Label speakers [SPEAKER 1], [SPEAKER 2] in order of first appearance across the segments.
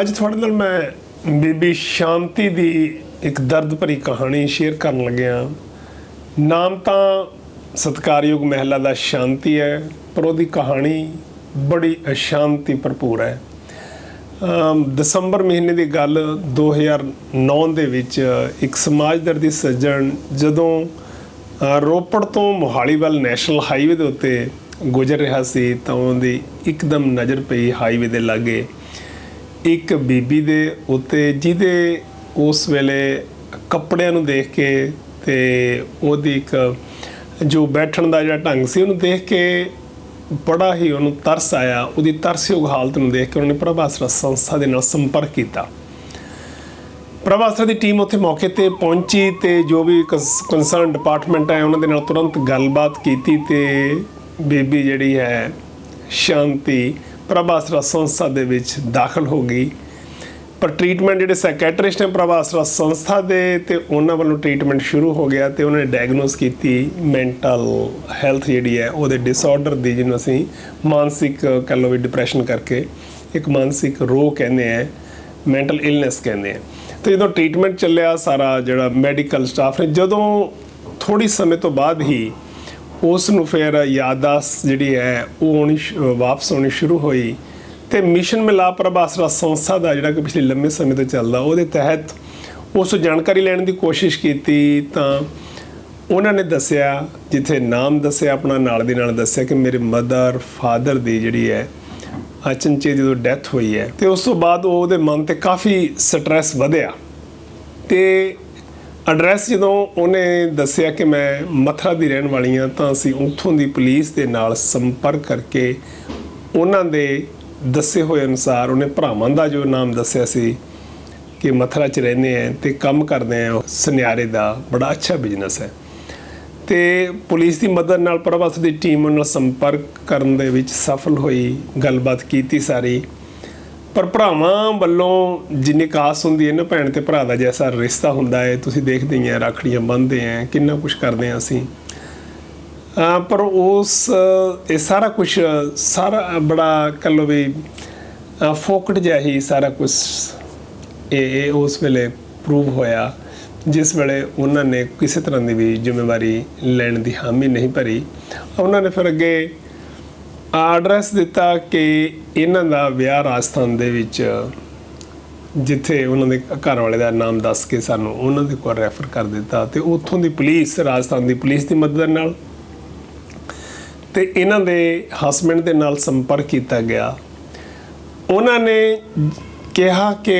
[SPEAKER 1] ਅੱਜ ਤੁਹਾਡੇ ਨਾਲ ਮੈਂ ਬੀਬੀ ਸ਼ਾਂਤੀ ਦੀ ਇੱਕ ਦਰਦ ਭਰੀ ਕਹਾਣੀ ਸ਼ੇਅਰ ਕਰਨ ਲੱਗਿਆ। ਨਾਮ ਤਾਂ ਸਤਕਾਰਯੋਗ ਮਹਿਲਾ ਦਾ ਸ਼ਾਂਤੀ ਹੈ, ਪਰ ਉਹਦੀ ਕਹਾਣੀ ਬੜੀ ਅਸ਼ਾਂਤੀ ਭਰਪੂਰ ਹੈ। ਦਸੰਬਰ ਮਹੀਨੇ ਦੀ ਗੱਲ 2009 ਦੇ ਵਿੱਚ ਇੱਕ ਸਮਾਜ ਦਰਦੀ ਸੱਜਣ ਜਦੋਂ ਰੋਪੜ ਤੋਂ ਮੋਹਾਲੀ ਵੱਲ ਨੈਸ਼ਨਲ ਹਾਈਵੇ ਦੇ ਉੱਤੇ ਗੁਜ਼ਰ ਰਿਹਾ ਸੀ ਤਾਂ ਉਹਦੀ ਇੱਕਦਮ ਨਜ਼ਰ ਪਈ ਹਾਈਵੇ ਦੇ ਲਾਗੇ। ਇੱਕ ਬੀਬੀ ਦੇ ਉੱਤੇ ਜਿਹਦੇ ਉਸ ਵੇਲੇ ਕੱਪੜਿਆਂ ਨੂੰ ਦੇਖ ਕੇ ਤੇ ਉਹਦੀ ਇੱਕ ਜੋ ਬੈਠਣ ਦਾ ਜਿਹੜਾ ਢੰਗ ਸੀ ਉਹਨੂੰ ਦੇਖ ਕੇ ਬੜਾ ਹੀ ਉਹਨੂੰ ਤਰਸ ਆਇਆ। ਉਹਦੀ ਤਰਸਯੋਗ ਹਾਲਤ ਨੂੰ ਦੇਖ ਕੇ ਉਹਨੇ ਪ੍ਰਭਾਸਰਾ ਸੰਸਥਾ ਦੇ ਨਾਲ ਸੰਪਰਕ ਕੀਤਾ। ਪ੍ਰਭਾਸਰਾ ਦੀ ਟੀਮ ਉੱਥੇ ਮੌਕੇ ਤੇ ਪਹੁੰਚੀ ਤੇ ਜੋ ਵੀ ਕੰਸਰਨ ਡਿਪਾਰਟਮੈਂਟ ਹੈ, ਉਹਨਾਂ ਦੇ ਨਾਲ ਤੁਰੰਤ ਗੱਲਬਾਤ ਕੀਤੀ ਤੇ ਬੀਬੀ ਜਿਹੜੀ ਹੈ, ਸ਼ਾਂਤੀ ਪ੍ਰਭਾਸਰਾ ਸੰਸਥਾ ਦੇ ਵਿੱਚ ਦਾਖਲ ਹੋ ਗਈ। ਪਰ ਟ੍ਰੀਟਮੈਂਟ ਜਿਹੜੇ ਸਾਈਕੈਟ੍ਰਿਸਟ ਨੇ ਪ੍ਰਭਾਸਰਾ ਸੰਸਥਾ ਦੇ ਤੇ ਉਹਨਾਂ ਵੱਲੋਂ ਟ੍ਰੀਟਮੈਂਟ ਸ਼ੁਰੂ ਹੋ ਗਿਆ ਤੇ ਉਹਨਾਂ ਨੇ ਡਾਇਗਨੋਸ ਕੀਤੀ ਮੈਂਟਲ ਹੈਲਥ ਜਿਹੜੀ ਹੈ, ਉਹਦੇ ਡਿਸਆਰਡਰ ਦੀ, ਜਿਹਨੂੰ ਅਸੀਂ ਮਾਨਸਿਕ ਕਹਿ ਲਓ ਵੀ ਡਿਪਰੈਸ਼ਨ ਕਰਕੇ ਇੱਕ ਮਾਨਸਿਕ ਰੋਗ ਕਹਿੰਦੇ ਆ ਮੈਂਟਲ ਇਲਨੈਸ ਕਹਿੰਦੇ ਆ। ਤੇ ਜਦੋਂ ਟ੍ਰੀਟਮੈਂਟ ਚੱਲਿਆ, ਸਾਰਾ ਜਿਹੜਾ ਮੈਡੀਕਲ ਸਟਾਫ ਨੇ, ਜਦੋਂ ਥੋੜੀ ਸਮੇਂ ਤੋਂ ਬਾਅਦ ਹੀ ਉਸ ਨੂੰ ਫਿਰ ਯਾਦਾਸ਼ਤ ਜਿਹੜੀ ਹੈ, ਉਹ ਆਉਣੀ ਸ਼ੁ- ਵਾਪਸ ਆਉਣੀ ਸ਼ੁਰੂ ਹੋਈ ਤੇ ਮਿਸ਼ਨ ਮਿਲਾਪ ਪ੍ਰਭਾਸਰਾ ਸੰਸਥਾ ਦਾ ਜਿਹੜਾ ਕਿ ਪਿਛਲੇ ਲੰਮੇ ਸਮੇਂ ਤੋਂ ਚੱਲਦਾ, ਉਹਦੇ ਤਹਿਤ ਉਸ ਜਾਣਕਾਰੀ ਲੈਣ ਦੀ ਕੋਸ਼ਿਸ਼ ਕੀਤੀ ਤਾਂ ਉਹਨਾਂ ਨੇ ਦੱਸਿਆ, ਜਿੱਥੇ ਨਾਮ ਦੱਸਿਆ, ਆਪਣਾ ਨਾਲ ਦੀ ਨਾਲ ਦੱਸਿਆ ਕਿ ਮੇਰੇ ਮਦਰ, ਫਾਦਰ ਦੀ ਜਿਹੜੀ ਹੈ ਅਚਨਚੇ ਜਦੋਂ ਡੈਥ ਹੋਈ ਹੈ ਤੇ ਉਸ ਤੋਂ ਬਾਅਦ ਉਹ ਉਹਦੇ ਮਨ ਤੇ ਕਾਫੀ ਸਟ੍ਰੈਸ ਵਧਿਆ ਤੇ ਐਡਰੈਸ ਜਦੋਂ ਉਹਨੇ ਦੱਸਿਆ ਕਿ ਮੈਂ ਮਥਰਾ ਦੀ ਰਹਿਣ ਵਾਲੀ ਹਾਂ, ਤਾਂ ਅਸੀਂ ਉੱਥੋਂ ਦੀ ਪੁਲਿਸ ਦੇ ਨਾਲ ਸੰਪਰਕ ਕਰਕੇ ਉਹਨਾਂ ਦੇ ਦੱਸੇ ਹੋਏ ਅਨੁਸਾਰ ਉਹਨੇ ਭਰਾਵਾਂ ਦਾ ਜੋ ਨਾਮ ਦੱਸਿਆ ਸੀ ਕਿ ਮਥਰਾ 'ਚ ਰਹਿੰਦੇ ਆ ਤੇ ਕੰਮ ਕਰਦੇ ਆ ਸੁਨਿਆਰੇ ਦਾ ਬੜਾ ਅੱਛਾ ਬਿਜ਼ਨਸ ਹੈ। ਤੇ ਪੁਲਿਸ ਦੀ ਮਦਦ ਨਾਲ ਪ੍ਰਭਾਸ ਦੀ ਟੀਮ ਨਾਲ ਸੰਪਰਕ ਕਰਨ ਦੇ ਵਿੱਚ ਸਫਲ ਹੋਈ, ਗੱਲਬਾਤ ਕੀਤੀ ਸਾਰੀ। ਪਰ ਭਰਾਵਾਂ ਵੱਲੋਂ ਜਿੰਨੀ ਕਾਸ ਹੁੰਦੀ ਹੈ ਨਾ ਭੈਣ ਤੇ ਭਰਾ ਦਾ ਜੈਸਾ ਰਿਸ਼ਤਾ ਹੁੰਦਾ ਹੈ, ਤੁਸੀਂ ਦੇਖਦੇ ਹੀ ਆ, ਰਾਖੜੀਆਂ ਬੰਨ੍ਹਦੇ ਆ, ਕਿੰਨਾ ਕੁਝ ਕਰਦੇ ਆ ਅਸੀਂ। ਪਰ ਉਸ, ਇਹ ਸਾਰਾ ਕੁਝ ਸਾਰਾ ਬੜਾ ਕਹਿ ਲਓ ਵੀ ਫੋਕਟ ਜਿਹਾ ਹੀ ਸਾਰਾ ਕੁਝ ਇਹ ਇਹ ਉਸ ਵੇਲੇ ਪ੍ਰੂਵ ਹੋਇਆ, ਜਿਸ ਵੇਲੇ ਉਹਨਾਂ ਨੇ ਕਿਸੇ ਤਰ੍ਹਾਂ ਦੀ ਵੀ ਜ਼ਿੰਮੇਵਾਰੀ ਲੈਣ ਦੀ ਹਾਮੀ ਨਹੀਂ ਭਰੀ। ਉਹਨਾਂ ਨੇ ਫਿਰ ਅੱਗੇ ਐਡਰੈਸ ਦਿੱਤਾ ਕਿ ਇਹਨਾਂ ਦਾ ਵਿਆਹ ਰਾਜਸਥਾਨ ਦੇ ਵਿੱਚ ਜਿੱਥੇ ਉਹਨਾਂ ਦੇ ਘਰ ਵਾਲੇ ਦਾ ਨਾਮ ਦੱਸ ਕੇ ਸਾਨੂੰ ਉਹਨਾਂ ਦੇ ਕੋਲ ਰੈਫਰ ਕਰ ਦਿੱਤਾ ਤੇ ਉੱਥੋਂ ਦੀ ਪੁਲਿਸ, ਰਾਜਸਥਾਨ ਦੀ ਪੁਲਿਸ ਦੀ ਮਦਦ ਨਾਲ ਤੇ ਇਹਨਾਂ ਦੇ ਹਸਬੰਡ ਦੇ ਨਾਲ ਸੰਪਰਕ ਕੀਤਾ ਗਿਆ। ਉਹਨਾਂ ਨੇ ਕਿਹਾ ਕਿ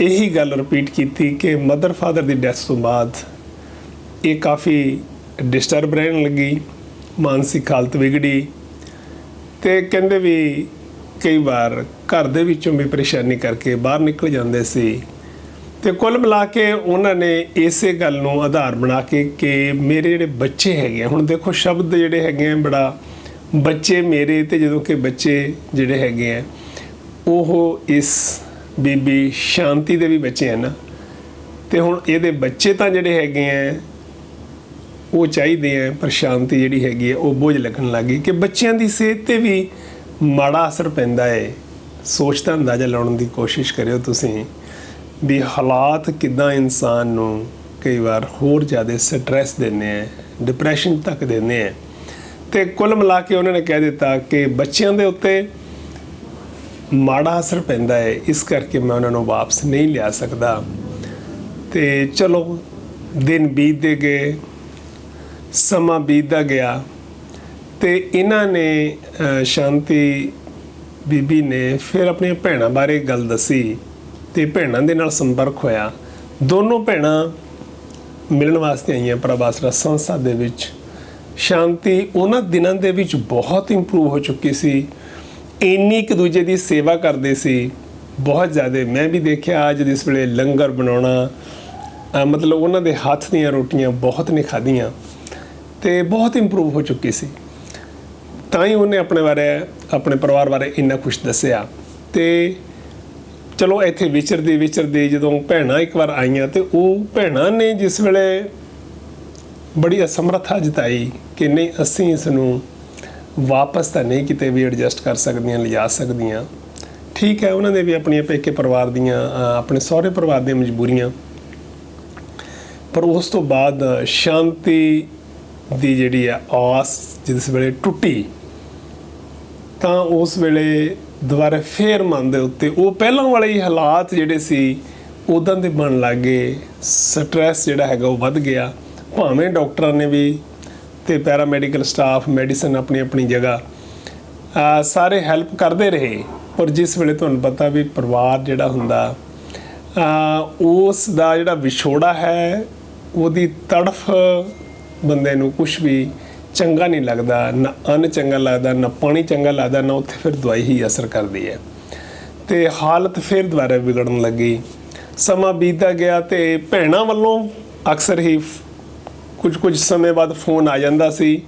[SPEAKER 1] ਇਹੀ ਗੱਲ ਰਿਪੀਟ ਕੀਤੀ ਕਿ ਮਦਰ ਫਾਦਰ ਦੀ ਡੈਥ ਤੋਂ ਬਾਅਦ ਇਹ ਕਾਫੀ ਡਿਸਟਰਬ ਰਹਿਣ ਲੱਗੀ, ਮਾਨਸਿਕ ਹਾਲਤ ਵਿਗੜੀ ਤੇ ਕਹਿੰਦੇ ਵੀ ਕਈ ਵਾਰ ਘਰ ਦੇ ਵਿੱਚੋਂ ਵੀ ਪਰੇਸ਼ਾਨੀ ਕਰਕੇ ਬਾਹਰ ਨਿਕਲ ਜਾਂਦੇ ਸੀ। ਤੇ ਕੁੱਲ ਮਿਲਾ ਕੇ ਉਹਨਾਂ ਨੇ ਇਸੇ ਗੱਲ ਨੂੰ ਆਧਾਰ ਬਣਾ ਕੇ ਕਿ ਮੇਰੇ ਜਿਹੜੇ ਬੱਚੇ ਹੈਗੇ ਆ, ਹੁਣ ਦੇਖੋ ਸ਼ਬਦ ਜਿਹੜੇ ਹੈਗੇ ਆ ਬੜਾ ਬੱਚੇ ਮੇਰੇ ਤੇ ਜਦੋਂ ਕਿ ਬੱਚੇ ਜਿਹੜੇ ਹੈਗੇ ਆ ਉਹ ਇਸ ਬੀਬੀ ਸ਼ਾਂਤੀ ਦੇ ਵੀ ਬੱਚੇ ਹਨ ਤੇ ਹੁਣ ਇਹਦੇ ਬੱਚੇ ਤਾਂ ਜਿਹੜੇ ਹੈਗੇ ਆ ਉਹ ਚਾਹੀਦੇ ਆ ਪਰ ਸ਼ਾਂਤੀ ਜਿਹੜੀ ਹੈਗੀ ਹੈ ਉਹ ਬੋਝ ਲੱਗਣ ਲੱਗੀ ਕਿ ਬੱਚਿਆਂ ਦੀ ਸਿਹਤ ਤੇ ਵੀ ਮਾੜਾ ਅਸਰ ਪੈਂਦਾ ਹੈ ਸੋਚ ਦਾ ਅੰਦਾਜ਼ਾ ਲਾਉਣ ਦੀ ਕੋਸ਼ਿਸ਼ ਕਰਿਓ ਤੁਸੀਂ ਵੀ ਹਾਲਾਤ ਕਿਦਾਂ ਇਨਸਾਨ ਨੂੰ ਕਈ ਵਾਰ ਹੋਰ ਜ਼ਿਆਦਾ ਸਟ੍ਰੈਸ ਦਿੰਦੇ ਆ ਡਿਪਰੈਸ਼ਨ ਤੱਕ ਦਿੰਦੇ ਆ। ਤੇ ਕੁੱਲ ਮਿਲਾ ਕੇ ਉਹਨਾਂ ਨੇ ਕਹਿ ਦਿੱਤਾ ਕਿ ਬੱਚਿਆਂ ਦੇ ਉੱਤੇ ਮਾੜਾ ਅਸਰ ਪੈਂਦਾ ਹੈ ਇਸ ਕਰਕੇ ਮੈਂ ਉਹਨਾਂ ਨੂੰ ਵਾਪਸ ਨਹੀਂ ਲਿਆ ਸਕਦਾ। ਤੇ ਚਲੋ, ਦਿਨ ਬੀਤਦੇ ਗਏ ਸਮਾਂ ਬੀਤਦਾ ਗਿਆ ਤੇ ਇਹਨਾਂ ਨੇ ਸ਼ਾਂਤੀ ਬੀਬੀ ਨੇ ਫਿਰ ਆਪਣੀਆਂ ਭੈਣਾਂ ਬਾਰੇ ਗੱਲ ਦੱਸੀ ਤੇ ਭੈਣਾਂ ਦੇ ਨਾਲ ਸੰਪਰਕ ਹੋਇਆ। ਦੋਨੋਂ ਭੈਣਾਂ ਮਿਲਣ ਵਾਸਤੇ ਆਈਆਂ ਪ੍ਰਭਾਸਰਾ ਸੰਸਥਾ ਦੇ ਵਿੱਚ। ਸ਼ਾਂਤੀ ਉਹਨਾਂ ਦਿਨਾਂ ਦੇ ਵਿੱਚ ਬਹੁਤ ਇੰਪਰੂਵ ਹੋ ਚੁੱਕੀ ਸੀ। ਇੰਨੀ ਇੱਕ ਦੂਜੇ ਦੀ ਸੇਵਾ ਕਰਦੇ ਸੀ। ਬਹੁਤ ਜ਼ਿਆਦਾ। ਮੈਂ ਵੀ ਦੇਖਿਆ ਅੱਜ ਇਸ ਵੇਲੇ ਲੰਗਰ ਬਣਾਉਣਾ ਮਤਲਬ ਉਹਨਾਂ ਦੇ ਹੱਥ ਦੀਆਂ ਰੋਟੀਆਂ ਬਹੁਤ ਨੇ ਖਾਧੀਆਂ। ਤੇ ਬਹੁਤ ਇੰਪਰੂਵ ਹੋ ਚੁੱਕੀ ਸੀ। ਤਾਂ ਹੀ ਉਹਨੇ ਆਪਣੇ ਬਾਰੇ, ਆਪਣੇ ਪਰਿਵਾਰ ਬਾਰੇ ਇੰਨਾ ਕੁਝ ਦੱਸਿਆ। ਤੇ ਚਲੋ ਇੱਥੇ ਵਿਚਰਦੇ ਵਿਚਰਦੇ ਜਦੋਂ ਭੈਣਾਂ ਇੱਕ ਵਾਰ ਆਈਆਂ ਤੇ ਉਹ ਭੈਣਾਂ ਨੇ ਜਿਸ ਵੇਲੇ ਬੜੀ ਅਸਮਰੱਥਾ ਜਤਾਈ ਕਿ ਨਹੀਂ, ਅਸੀਂ ਇਸ ਨੂੰ ਵਾਪਸ ਤਾਂ ਨਹੀਂ ਕਿਤੇ ਵੀ ਐਡਜਸਟ ਕਰ ਸਕਦੀਆਂ, ਲਿਜਾ ਸਕਦੀਆਂ। ਠੀਕ ਹੈ, ਉਹਨਾਂ ਨੇ ਵੀ ਆਪਣੀਆਂ ਪੇਕੇ ਪਰਿਵਾਰ ਦੀਆਂ ਆਪਣੇ ਸਹੁਰੇ ਪਰਿਵਾਰ ਦੀਆਂ ਮਜਬੂਰੀਆਂ। ਪਰ ਉਸ ਤੋਂ ਬਾਅਦ ਸ਼ਾਂਤੀ ਦੀ ਜਿਹੜੀ ਆ ਆਸ ਜਿਸ ਵੇਲੇ ਟੁੱਟੀ, ਤਾਂ ਉਸ ਵੇਲੇ ਦੁਬਾਰਾ ਫੇਰ ਮਨ ਦੇ ਉੱਤੇ ਉਹ ਪਹਿਲਾਂ ਵਾਲੇ ਹੀ ਹਾਲਾਤ ਜਿਹੜੇ ਸੀ ਉਦਾਂ ਦੇ ਬਣ ਲੱਗੇ ਸਟ੍ਰੈਸ ਜਿਹੜਾ ਹੈਗਾ ਉਹ ਵੱਧ ਗਿਆ। ਭਾਵੇਂ ਡਾਕਟਰਾਂ ਨੇ ਵੀ ਤੇ ਪੈਰਾਮੈਡੀਕਲ ਸਟਾਫ ਮੈਡੀਸਨ ਆਪਣੀ ਆਪਣੀ ਜਗ੍ਹਾ ਸਾਰੇ ਹੈਲਪ ਕਰਦੇ ਰਹੇ, ਪਰ ਜਿਸ ਵੇਲੇ ਤੁਹਾਨੂੰ ਪਤਾ ਵੀ ਪਰਿਵਾਰ ਜਿਹੜਾ ਹੁੰਦਾ ਉਸ ਦਾ ਜਿਹੜਾ ਵਿਛੋੜਾ ਹੈ, ਉਹਦੀ ਤੜਫ ਬੰਦੇ ਨੂੰ ਕੁਝ ਵੀ ਚੰਗਾ ਨਹੀਂ ਲੱਗਦਾ, ਨਾ ਅੰਨ ਚੰਗਾ ਲੱਗਦਾ, ਨਾ ਪਾਣੀ ਚੰਗਾ ਲੱਗਦਾ, ਨਾ ਉੱਥੇ ਫਿਰ ਦਵਾਈ ਹੀ ਅਸਰ ਕਰਦੀ ਹੈ। ਤੇ ਹਾਲਤ ਫਿਰ ਦੁਬਾਰਾ ਵਿਗੜਨ ਲੱਗੀ। ਸਮਾਂ ਬੀਤਦਾ ਗਿਆ ਤੇ ਭੈਣਾਂ ਵੱਲੋਂ ਅਕਸਰ ਹੀ ਕੁਝ ਕੁਝ ਸਮੇਂ ਬਾਅਦ ਫੋਨ ਆ ਜਾਂਦਾ ਸੀ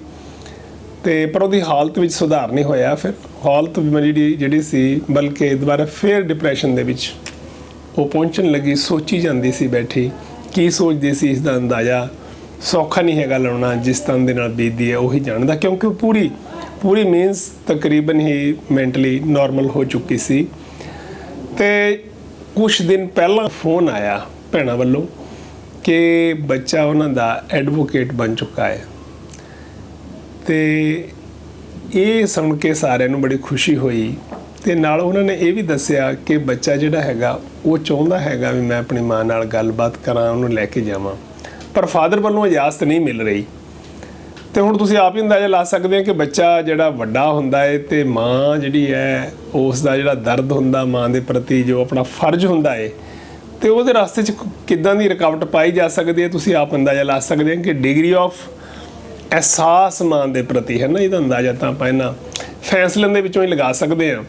[SPEAKER 1] ਤੇ ਪਰ ਉਹਦੀ ਹਾਲਤ ਵਿੱਚ ਸੁਧਾਰ ਨਹੀਂ ਹੋਇਆ ਫਿਰ। ਹਾਲਤ ਜਿਹੜੀ ਜਿਹੜੀ ਸੀ, ਬਲਕਿ ਦੁਬਾਰਾ ਫਿਰ ਡਿਪਰੈਸ਼ਨ ਦੇ ਵਿੱਚ ਉਹ ਪਹੁੰਚਣ ਲੱਗੀ, ਸੋਚੀ ਜਾਂਦੀ ਸੀ ਬੈਠੀ, ਕੀ ਸੋਚਦੀ ਸੀ, ਇਸ ਦਾ ਅੰਦਾਜ਼ਾ। ਸੌਖਾ ਨਹੀਂ ਹੈਗਾ ਲਾਉਣਾ, ਜਿਸ ਤਰ੍ਹਾਂ ਦੇ ਨਾਲ ਬੀਤਦੀ ਹੈ, ਉਹੀ ਜਾਣਦਾ, ਕਿਉਂਕਿ ਉਹ ਪੂਰੀ ਪੂਰੀ ਮੀਨਸ ਤਕਰੀਬਨ ਹੀ ਮੈਂਟਲੀ ਨਾਰਮਲ ਹੋ ਚੁੱਕੀ ਸੀ। ਤੇ ਕੁਝ ਦਿਨ ਪਹਿਲਾਂ ਫੋਨ ਆਇਆ ਭੈਣਾਂ ਵੱਲੋਂ ਕਿ ਬੱਚਾ ਉਹਨਾਂ ਦਾ ਐਡਵੋਕੇਟ ਬਣ ਚੁੱਕਾ ਹੈ। ਤੇ ਇਹ ਸੁਣ ਕੇ ਸਾਰਿਆਂ ਨੂੰ ਬੜੀ ਖੁਸ਼ੀ ਹੋਈ ਤੇ ਨਾਲ ਉਹਨਾਂ ਨੇ ਇਹ ਵੀ ਦੱਸਿਆ ਕਿ ਬੱਚਾ ਜਿਹੜਾ ਹੈਗਾ, ਉਹ ਚਾਹੁੰਦਾ ਹੈਗਾ ਵੀ ਮੈਂ ਆਪਣੀ ਮਾਂ ਨਾਲ ਗੱਲਬਾਤ ਕਰਾਂ, ਉਹਨੂੰ ਲੈ ਕੇ ਜਾਵਾਂ। ਪਰ ਫਾਦਰ ਵੱਲੋਂ ਇਜਾਜ਼ਤ ਨਹੀਂ ਮਿਲ ਰਹੀ। ਤੇ ਹੁਣ ਤੁਸੀਂ ਆਪ ਹੀ ਅੰਦਾਜ਼ਾ ਲਾ ਸਕਦੇ ਹੋ ਕਿ ਬੱਚਾ ਜਿਹੜਾ ਵੱਡਾ ਹੁੰਦਾ ਹੈ ਤੇ ਮਾਂ ਜਿਹੜੀ ਹੈ ਉਸ ਦਾ ਜਿਹੜਾ ਦਰਦ ਹੁੰਦਾ ਮਾਂ ਦੇ ਪ੍ਰਤੀ, ਜੋ ਆਪਣਾ ਫਰਜ਼ ਹੁੰਦਾ ਹੈ ਤੇ ਉਹਦੇ ਰਸਤੇ 'ਚ ਕਿੱਦਾਂ ਦੀ ਰੁਕਾਵਟ ਪਾਈ ਜਾ ਸਕਦੀ ਹੈ, ਤੁਸੀਂ ਆਪ ਅੰਦਾਜ਼ਾ ਲਾ ਸਕਦੇ ਹੋ ਕਿ ਡਿਗਰੀ ਆਫ ਅਹਿਸਾਸ ਮਾਂ ਦੇ ਪ੍ਰਤੀ ਹੈ ਨਾ, ਇਹਦਾ ਅੰਦਾਜ਼ਾ ਤਾਂ ਆਪਾਂ ਇਹਨਾਂ ਫੈਸਲਿਆਂ ਦੇ ਵਿੱਚੋਂ ਹੀ ਲਗਾ ਸਕਦੇ ਹਾਂ।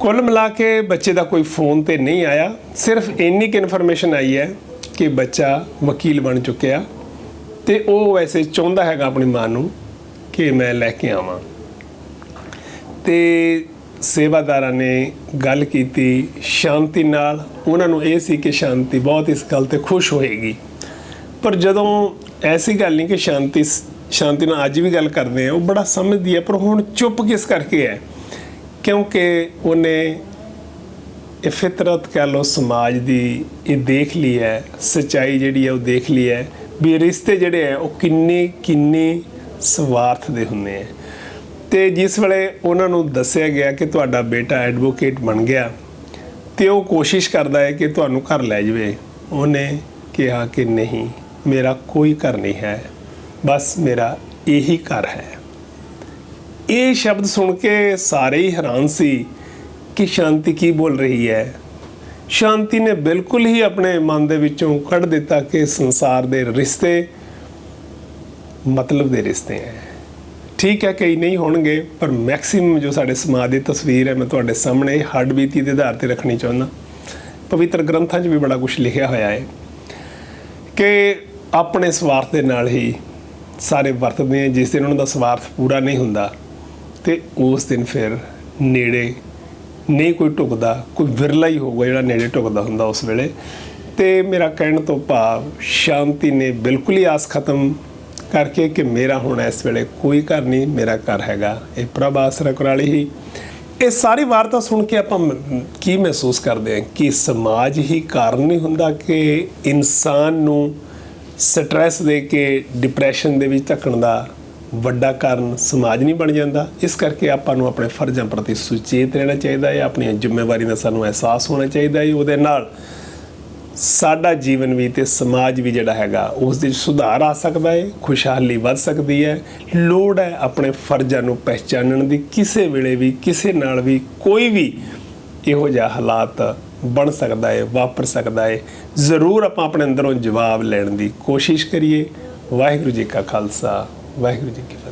[SPEAKER 1] ਕੁੱਲ ਮਿਲਾ ਕੇ ਬੱਚੇ ਦਾ ਕੋਈ ਫੋਨ ਤੇ ਨਹੀਂ ਆਇਆ, ਸਿਰਫ ਇੰਨੀ ਕਿ ਇਨਫੋਰਮੇਸ਼ਨ ਆਈ ਹੈ ਕਿ ਬੱਚਾ ਵਕੀਲ ਬਣ ਚੁੱਕਿਆ ਤੇ ਉਹ ਵੈਸੇ ਚਾਹੁੰਦਾ ਹੈਗਾ ਆਪਣੀ ਮਾਂ ਨੂੰ ਕਿ ਮੈਂ ਲੈ ਕੇ ਆਵਾਂ। ਤੇ ਸੇਵਾਦਾਰਾਂ ਨੇ ਗੱਲ ਕੀਤੀ ਸ਼ਾਂਤੀ ਨਾਲ। ਉਹਨਾਂ ਨੂੰ ਇਹ ਸੀ ਕਿ ਸ਼ਾਂਤੀ ਬਹੁਤ ਇਸ ਗੱਲ ਤੇ ਖੁਸ਼ ਹੋਏਗੀ। ਪਰ ਜਦੋਂ ਐਸੀ ਗੱਲ ਨਹੀਂ ਕਿ ਸ਼ਾਂਤੀ ਸ਼ਾਂਤੀ ਨਾਲ ਅੱਜ ਵੀ ਗੱਲ ਕਰਦੇ ਆ, ਉਹ ਬੜਾ ਸਮਝਦੀ ਹੈ ਪਰ ਹੁਣ ਚੁੱਪ ਕਿਸ ਕਰਕੇ ਹੈ? ਕਿਉਂਕਿ ਉਹਨੇ ਇਹ ਫਿਤਰਤ ਕਹ ਲੋ ਸਮਾਜ ਦੀ, ਇਹ ਦੇਖ ਲਈ ਹੈ, ਸਚਾਈ ਜਿਹੜੀ ਹੈ ਉਹ ਦੇਖ ਲਈ ਹੈ, ਵੀ ਰਿਸ਼ਤੇ ਜਿਹੜੇ ਹੈ ਉਹ ਕਿੰਨੇ ਕਿੰਨੇ ਸਵਾਰਥ ਦੇ ਹੁੰਦੇ ਆ ਤੇ ਜਿਸ ਵੇਲੇ ਉਹਨਾਂ ਨੂੰ ਦੱਸਿਆ ਗਿਆ ਕਿ ਤੁਹਾਡਾ ਬੇਟਾ ਐਡਵੋਕੇਟ ਬਣ ਗਿਆ, ਤੇ ਉਹ ਕੋਸ਼ਿਸ਼ ਕਰਦਾ ਹੈ ਕਿ ਤੁਹਾਨੂੰ ਘਰ ਲੈ ਜਾਵੇ, ਉਹਨੇ ਕਿਹਾ ਕਿ ਨਹੀਂ, ਮੇਰਾ ਕੋਈ ਘਰ ਨਹੀਂ ਹੈ, ਬਸ ਮੇਰਾ ਇਹੀ ਘਰ ਹੈ। ਇਹ ਸ਼ਬਦ ਸੁਣ ਕੇ ਸਾਰੇ ਹੀ ਹੈਰਾਨ ਸੀ ਕਿ ਸ਼ਾਂਤੀ ਕੀ ਬੋਲ ਰਹੀ ਹੈ? ਸ਼ਾਂਤੀ ਨੇ ਬਿਲਕੁਲ ਹੀ ਆਪਣੇ ਮਨ ਦੇ ਵਿੱਚੋਂ ਕੱਢ ਦਿੱਤਾ ਕਿ ਸੰਸਾਰ ਦੇ ਰਿਸ਼ਤੇ ਮਤਲਬ ਦੇ ਰਿਸ਼ਤੇ ਹੈ। ਠੀਕ ਹੈ, ਕਈ ਨਹੀਂ ਹੋਣਗੇ, ਪਰ ਮੈਕਸਿਮਮ ਜੋ ਸਾਡੇ ਸਮਾਜ ਦੀ ਤਸਵੀਰ ਹੈ, ਮੈਂ ਤੁਹਾਡੇ ਸਾਹਮਣੇ ਹੱਡ ਬੀਤੀ ਦੇ ਆਧਾਰ ਤੇ ਰੱਖਣੀ ਚਾਹੁੰਦਾ। ਪਵਿੱਤਰ ਗ੍ਰੰਥਾਂ 'ਚ ਵੀ ਬੜਾ ਕੁਝ ਲਿਖਿਆ ਹੋਇਆ ਹੈ ਕਿ ਆਪਣੇ ਸਵਾਰਥ ਦੇ ਨਾਲ ਹੀ ਸਾਰੇ ਵਰਤਦੇ ਆ ਜਿਸ ਦਿਨ ਉਹਨਾਂ ਦਾ ਸਵਾਰਥ ਪੂਰਾ ਨਹੀਂ ਹੁੰਦਾ ਤੇ ਉਸ ਦਿਨ ਫਿਰ ਨੇੜੇ ਨਹੀਂ ਕੋਈ ਢੁਕਦਾ, ਕੋਈ ਵਿਰਲਾ ਹੀ ਹੋਊਗਾ ਜਿਹੜਾ ਨੇੜੇ ਢੁਕਦਾ ਹੁੰਦਾ ਉਸ ਵੇਲੇ। ਤੇ ਮੇਰਾ ਕਹਿਣ ਤੋਂ ਭਾਵ ਸ਼ਾਂਤੀ ਨੇ ਬਿਲਕੁਲ ਹੀ ਆਸ ਖਤਮ ਕਰਕੇ ਕਿ ਮੇਰਾ ਹੁਣ ਇਸ ਵੇਲੇ ਕੋਈ ਘਰ ਨਹੀਂ, ਮੇਰਾ ਘਰ ਹੈਗਾ। ਇਹ ਪ੍ਰਭ ਆਸਰਾ ਕੁਰਾਲੀ ਹੀ। ਇਹ ਸਾਰੀ ਵਾਰਤਾ ਸੁਣ ਕੇ ਆਪਾਂ ਕੀ ਮਹਿਸੂਸ ਕਰਦੇ ਹਾਂ? ਕਿ ਸਮਾਜ ਹੀ ਕਾਰਨ ਨਹੀਂ ਹੁੰਦਾ ਕਿ ਇਨਸਾਨ ਨੂੰ ਸਟ੍ਰੈਸ ਦੇ ਕੇ ਡਿਪਰੈਸ਼ਨ ਦੇ ਵਿੱਚ ਧੱਕਣ ਦਾ ਵੱਡਾ ਕਾਰਨ ਸਮਾਜ ਨਹੀਂ ਬਣ ਜਾਂਦਾ। ਇਸ ਕਰਕੇ ਆਪਾਂ ਨੂੰ ਆਪਣੇ ਫਰਜ਼ਾਂ ਪ੍ਰਤੀ ਸੁਚੇਤ ਰਹਿਣਾ ਚਾਹੀਦਾ ਹੈ। ਆਪਣੀਆਂ ਜ਼ਿੰਮੇਵਾਰੀਆਂ ਦਾ ਸਾਨੂੰ ਅਹਿਸਾਸ ਹੋਣਾ ਚਾਹੀਦਾ ਹੈ। ਉਹਦੇ ਨਾਲ ਸਾਡਾ ਜੀਵਨ ਵੀ ਤੇ ਸਮਾਜ ਵੀ ਜਿਹੜਾ ਹੈਗਾ, ਉਸ ਦੇ ਸੁਧਾਰ ਆ ਸਕਦਾ ਹੈ, ਖੁਸ਼ਹਾਲੀ ਵੱਧ ਸਕਦੀ ਹੈ। ਲੋੜ ਹੈ ਆਪਣੇ ਫਰਜ਼ਾਂ ਨੂੰ ਪਹਿਚਾਨਣ ਦੀ। ਕਿਸੇ ਵੇਲੇ ਵੀ, ਕਿਸੇ ਨਾਲ ਵੀ, ਕੋਈ ਵੀ ਇਹੋ ਜਿਹਾ ਹਾਲਾਤ ਬਣ ਸਕਦਾ ਹੈ, ਵਾਪਰ ਸਕਦਾ ਹੈ। ਜ਼ਰੂਰ ਆਪਾਂ ਆਪਣੇ ਅੰਦਰੋਂ ਜਵਾਬ ਲੈਣ ਦੀ ਕੋਸ਼ਿਸ਼ ਕਰੀਏ। ਵਾਹਿਗੁਰੂ ਜੀ ਕਾ ਖਾਲਸਾ। ਵਾਹਿਗੁਰੂ ਜੀ ਕੀ ਫਤਿਹ।